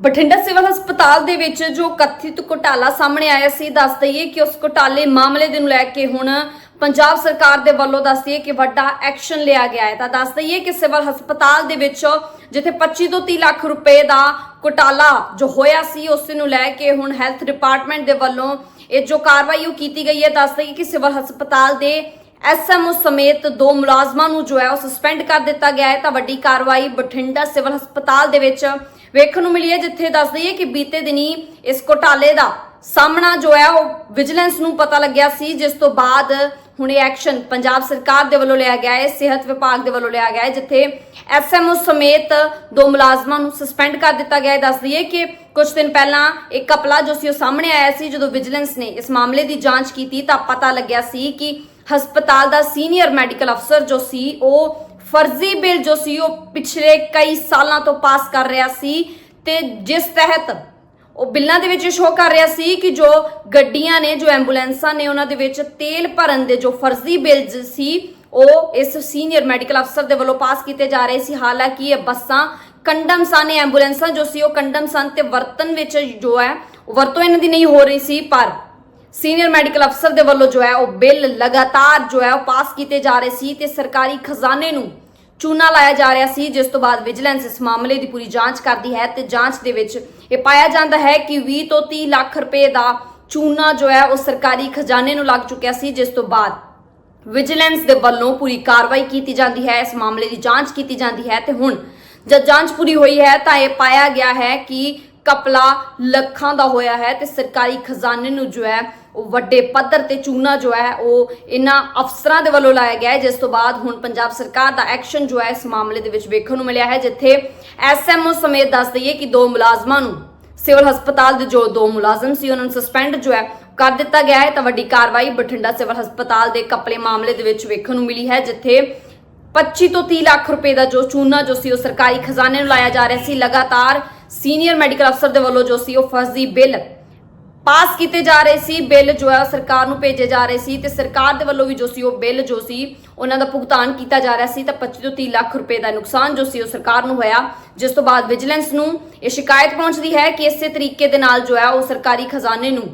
Bathinda civil ਹਸਪਤਾਲ ਦੇ ਵਿੱਚ ਜੋ ਕਥਿਤ ਘੁਟਾਲਾ ਸਾਹਮਣੇ ਆਇਆ ਸੀ, ਦੱਸ ਦਈਏ ਕਿ ਉਸ ਘੁਟਾਲੇ ਮਾਮਲੇ ਦੇ ਨੂੰ ਲੈ ਕੇ ਹੁਣ ਪੰਜਾਬ ਸਰਕਾਰ ਦੇ ਵੱਲੋਂ ਦੱਸ ਦਈਏ ਕਿ ਵੱਡਾ ਐਕਸ਼ਨ ਲਿਆ ਗਿਆ ਹੈ। ਤਾਂ ਦੱਸ ਦਈਏ ਕਿ ਸਿਵਲ ਹਸਪਤਾਲ ਦੇ ਵਿੱਚ ਜਿੱਥੇ 25 ਤੋਂ 30 ਲੱਖ ਰੁਪਏ ਦਾ ਘੁਟਾਲਾ ਜੋ ਹੋਇਆ ਸੀ, ਉਸ ਨੂੰ ਲੈ ਕੇ ਹੁਣ ਹੈਲਥ ਡਿਪਾਰਟਮੈਂਟ ਦੇ ਵੱਲੋਂ ਇਹ ਜੋ ਕਾਰਵਾਈ ਉਹ ਕੀਤੀ ਗਈ ਹੈ। ਦੱਸ ਦਈਏ ਕਿ ਸਿਵਲ ਹਸਪਤਾਲ ਦੇ ਐਸਐਮਓ ਸਮੇਤ ਦੋ ਮੁਲਾਜ਼ਮਾਂ ਨੂੰ ਜੋ ਹੈ ਉਹ ਸਸਪੈਂਡ ਕਰ ਦਿੱਤਾ ਗਿਆ ਹੈ। ਤਾਂ ਵੱਡੀ ਕਾਰਵਾਈ ਬਠਿੰਡਾ ਸਿਵਲ ਹਸਪਤਾਲ ਦੇ ਵਿੱਚ ਵੇਖਣ ਨੂੰ ਮਿਲੀ ਹੈ, ਜਿੱਥੇ ਦੱਸ ਦਈਏ ਕਿ ਬੀਤੇ ਦਿਨੀ ਇਸ ਘੋਟਾਲੇ ਦਾ ਸਾਹਮਣਾ ਜੋ ਹੈ ਉਹ ਵਿਜੀਲੈਂਸ ਨੂੰ ਪਤਾ ਲੱਗਿਆ ਸੀ, ਜਿਸ ਤੋਂ ਬਾਅਦ ਹੁਣ ਇਹ ਐਕਸ਼ਨ ਪੰਜਾਬ ਸਰਕਾਰ ਦੇ ਵੱਲੋਂ ਲਿਆ ਗਿਆ ਹੈ, ਸਿਹਤ ਵਿਭਾਗ ਦੇ ਵੱਲੋਂ ਲਿਆ ਗਿਆ ਹੈ, ਜਿੱਥੇ ਐਸਐਮਓ ਸਮੇਤ ਦੋ ਮੁਲਾਜ਼ਮਾਂ ਨੂੰ ਸਸਪੈਂਡ ਕਰ ਦਿੱਤਾ ਗਿਆ ਹੈ। ਦੱਸ ਦਈਏ ਕਿ ਕੁਝ ਦਿਨ ਪਹਿਲਾਂ ਇੱਕ ਕਪਲਾ ਜੋ ਸੀ ਉਹ ਸਾਹਮਣੇ ਆਇਆ ਸੀ, ਜਦੋਂ ਵਿਜੀਲੈਂਸ ਨੇ ਇਸ ਮਾਮਲੇ ਦੀ ਜਾਂਚ ਕੀਤੀ ਤਾਂ ਪਤਾ ਲੱਗਿਆ ਸੀ ਕਿ ਹਸਪਤਾਲ ਦਾ ਸੀਨੀਅਰ ਮੈਡੀਕਲ ਅਫਸਰ ਜੋ ਸੀ, ਉਹ ਫਰਜ਼ੀ ਬਿੱਲ ਜੋ ਸੀ, ਉਹ ਪਿਛਲੇ ਕਈ ਸਾਲਾਂ ਤੋਂ ਪਾਸ ਕਰ ਰਿਹਾ ਸੀ ਤੇ ਜਿਸ ਤਹਿਤ ਉਹ ਬਿੱਲਾਂ ਦੇ ਵਿੱਚ ਸ਼ੋਅ ਕਰ ਰਿਹਾ ਸੀ ਕਿ ਜੋ ਗੱਡੀਆਂ ਨੇ, ਜੋ ਐਂਬੂਲੈਂਸਾਂ ਨੇ, ਉਹਨਾਂ ਦੇ ਵਿੱਚ ਤੇਲ ਭਰਨ ਦੇ ਜੋ ਫਰਜ਼ੀ ਬਿੱਲ ਸੀ, ਉਹ ਇਸ ਸੀਨੀਅਰ ਮੈਡੀਕਲ ਅਫਸਰ ਦੇ ਵੱਲੋਂ ਪਾਸ ਕੀਤੇ ਜਾ ਰਹੇ ਸੀ। ਹਾਲਾਂਕਿ ਇਹ ਬੱਸਾਂ ਕੰਡਮ ਸਨ ਐਂਬੂਲੈਂਸਾਂ ਜੋ ਸੀ, ਉਹ ਕੰਡਮ ਸਨ ਤੇ ਵਰਤਨ ਵਿੱਚ ਜੋ ਹੈ, ਵਰਤੋਂ ਇਹਨਾਂ ਦੀ ਨਹੀਂ ਹੋ ਰਹੀ ਸੀ, ਪਰ ਸੀਨੀਅਰ ਮੈਡੀਕਲ ਅਫਸਰ ਦੇ ਵੱਲੋਂ ਜੋ ਹੈ ਉਹ ਬਿੱਲ ਲਗਾਤਾਰ ਜੋ ਹੈ ਉਹ ਪਾਸ ਕੀਤੇ ਜਾ ਰਹੇ ਸੀ ਤੇ ਸਰਕਾਰੀ ਖਜ਼ਾਨੇ ਨੂੰ ਚੂਨਾ ਲਾਇਆ ਜਾ ਰਿਹਾ ਸੀ, ਜਿਸ ਤੋਂ ਬਾਅਦ ਵਿਜੀਲੈਂਸ ਇਸ ਮਾਮਲੇ ਦੀ ਪੂਰੀ ਜਾਂਚ ਕਰਦੀ ਹੈ ਤੇ ਜਾਂਚ ਦੇ ਵਿੱਚ ਇਹ ਪਾਇਆ ਜਾਂਦਾ ਹੈ ਕਿ 20 ਤੋਂ 30 ਲੱਖ ਰੁਪਏ ਦਾ ਚੂਨਾ ਜੋ ਹੈ ਉਹ ਸਰਕਾਰੀ ਖਜ਼ਾਨੇ ਨੂੰ ਲੱਗ ਚੁੱਕਿਆ ਸੀ, ਜਿਸ ਤੋਂ ਬਾਅਦ ਵਿਜੀਲੈਂਸ ਦੇ ਵੱਲੋਂ ਪੂਰੀ ਕਾਰਵਾਈ ਕੀਤੀ ਜਾਂਦੀ ਹੈ, ਇਸ ਮਾਮਲੇ ਦੀ ਜਾਂਚ ਕੀਤੀ ਜਾਂਦੀ ਹੈ ਤੇ ਹੁਣ ਜਦ ਜਾਂਚ ਪੂਰੀ ਹੋਈ ਹੈ ਤਾਂ ਇਹ ਪਾਇਆ ਗਿਆ ਹੈ ਕਿ ਕਪਲਾ ਲੱਖਾਂ ਦਾ ਹੋਇਆ ਹੈ ਤੇ ਸਰਕਾਰੀ ਖਜ਼ਾਨੇ ਨੂੰ ਜੋ ਹੈ ਉਹ ਵੱਡੇ ਪੱਧਰ ਤੇ ਚੂਨਾ ਜੋ ਹੈ, ਉਹ ਇਹਨਾਂ ਅਫਸਰਾਂ ਦੇ ਵੱਲੋਂ ਲਾਇਆ ਗਿਆ ਹੈ, ਜਿਸ ਤੋਂ ਬਾਅਦ ਹੁਣ ਪੰਜਾਬ ਸਰਕਾਰ ਦਾ ਐਕਸ਼ਨ ਜੋ ਹੈ, ਇਸ ਮਾਮਲੇ ਦੇ ਵਿੱਚ ਵੇਖਣ ਨੂੰ ਮਿਲਿਆ ਹੈ, ਜਿੱਥੇ ਐਸਐਮਓ ਸਮੇਤ ਦੱਸ ਦਈਏ ਕਿ ਦੋ ਮੁਲਾਜ਼ਮਾਂ ਨੂੰ ਸਿਵਲ ਹਸਪਤਾਲ ਦੇ ਜੋ ਦੋ ਮੁਲਾਜ਼ਮ ਸੀ, ਉਹਨਾਂ ਨੂੰ ਸਸਪੈਂਡ ਜੋ ਹੈ, ਕਰ ਦਿੱਤਾ ਗਿਆ ਹੈ। ਤਾਂ ਵੱਡੀ ਕਾਰਵਾਈ ਬਠਿੰਡਾ ਸਿਵਲ ਹਸਪਤਾਲ ਦੇ ਕਪਲੇ ਮਾਮਲੇ ਦੇ ਵਿੱਚ ਵੇਖਣ ਨੂੰ ਮਿਲੀ ਹੈ, ਜਿੱਥੇ 25 ਤੋਂ 30 ਲੱਖ ਰੁਪਏ ਦਾ ਜੋ ਚੂਨਾ ਜੋ ਸੀ, ਉਹ ਸਰਕਾਰੀ ਖਜ਼ਾਨੇ ਨੂੰ ਲਾਇਆ ਜਾ ਰਿਹਾ ਸੀ। ਲਗਾਤਾਰ ਸੀਨੀਅਰ ਮੈਡੀਕਲ ਅਫਸਰ ਦੇ ਵੱਲੋਂ ਜੋ ਸੀ, ਉਹ ਫਰਜ਼ੀ ਬਿੱਲ ਪਾਸ ਕੀਤੇ ਜਾ ਰਹੇ ਸੀ, ਬਿੱਲ ਜੋ ਹੈ ਉਹ ਸਰਕਾਰ ਨੂੰ ਭੇਜੇ ਜਾ ਰਹੇ ਸੀ ਤੇ ਸਰਕਾਰ ਦੇ ਵੱਲੋਂ ਵੀ ਜੋ ਸੀ ਉਹ ਬਿੱਲ ਜੋ ਸੀ, ਉਹਨਾਂ ਦਾ ਭੁਗਤਾਨ ਕੀਤਾ ਜਾ ਰਿਹਾ ਸੀ ਤਾਂ 25 ਤੋਂ 30 ਲੱਖ ਰੁਪਏ ਦਾ ਨੁਕਸਾਨ ਜੋ ਸੀ ਉਹ ਸਰਕਾਰ ਨੂੰ ਹੋਇਆ। ਜਿਸ ਤੋਂ ਬਾਅਦ ਵਿਜੀਲੈਂਸ ਨੂੰ ਇਹ ਸ਼ਿਕਾਇਤ ਪਹੁੰਚਦੀ ਹੈ ਕਿ ਇਸੇ ਤਰੀਕੇ ਦੇ ਨਾਲ ਜੋ ਹੈ ਉਹ ਸਰਕਾਰੀ ਖਜ਼ਾਨੇ ਨੂੰ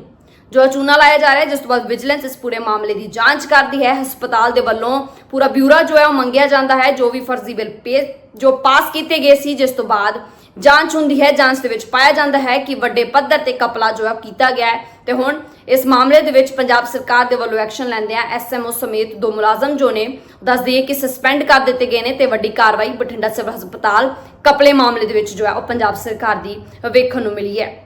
ਜੋ ਚੂਨਾ ਲਾਇਆ ਜਾ ਰਿਹਾ ਜਿਸ ਤੋਂ ਬਾਅਦ ਵਿਜੀਲੈਂਸ ਇਸ ਪੂਰੇ ਮਾਮਲੇ ਦੀ ਜਾਂਚ ਕਰਦੀ ਹੈ। ਹਸਪਤਾਲ ਦੇ ਵੱਲੋਂ ਪੂਰਾ ਬਿਊਰਾ ਜੋ ਹੈ ਉਹ ਮੰਗਿਆ ਜਾਂਦਾ ਹੈ, ਜੋ ਵੀ ਫਰਜ਼ੀ ਬਿੱਲ ਪੇ ਜੋ ਪਾਸ ਕੀਤੇ ਗਏ ਸੀ, ਜਿਸ ਤੋਂ ਬਾਅਦ ਜਾਂਚ ਹੁੰਦੀ ਹੈ, ਜਾਂਚ ਦੇ ਵਿੱਚ ਪਾਇਆ ਜਾਂਦਾ ਹੈ ਕਿ ਵੱਡੇ ਪੱਧਰ ਤੇ ਕਪਲਾ ਜੋ ਹੈ ਉਹ ਕੀਤਾ ਗਿਆ ਹੈ। ਤੇ ਹੁਣ ਇਸ ਮਾਮਲੇ ਦੇ ਵਿੱਚ ਪੰਜਾਬ ਸਰਕਾਰ ਦੇ ਵੱਲੋਂ ਐਕਸ਼ਨ ਲੈਂਦੇ ਆ। ਐਸਐਮਓ ਸਮੇਤ ਦੋ ਮੁਲਾਜ਼ਮ ਜੋ ਨੇ ਦੱਸ ਦਈਏ ਕਿ ਸਸਪੈਂਡ ਕਰ ਦਿੱਤੇ ਗਏ ਨੇ ਤੇ ਵੱਡੀ ਕਾਰਵਾਈ ਬਠਿੰਡਾ ਸਿਵਲ ਹਸਪਤਾਲ ਕਪਲੇ ਮਾਮਲੇ ਦੇ ਵਿੱਚ ਜੋ ਹੈ ਉਹ ਪੰਜਾਬ ਸਰਕਾਰ ਦੀ ਵੇਖਣ ਨੂੰ ਮਿਲੀ ਹੈ।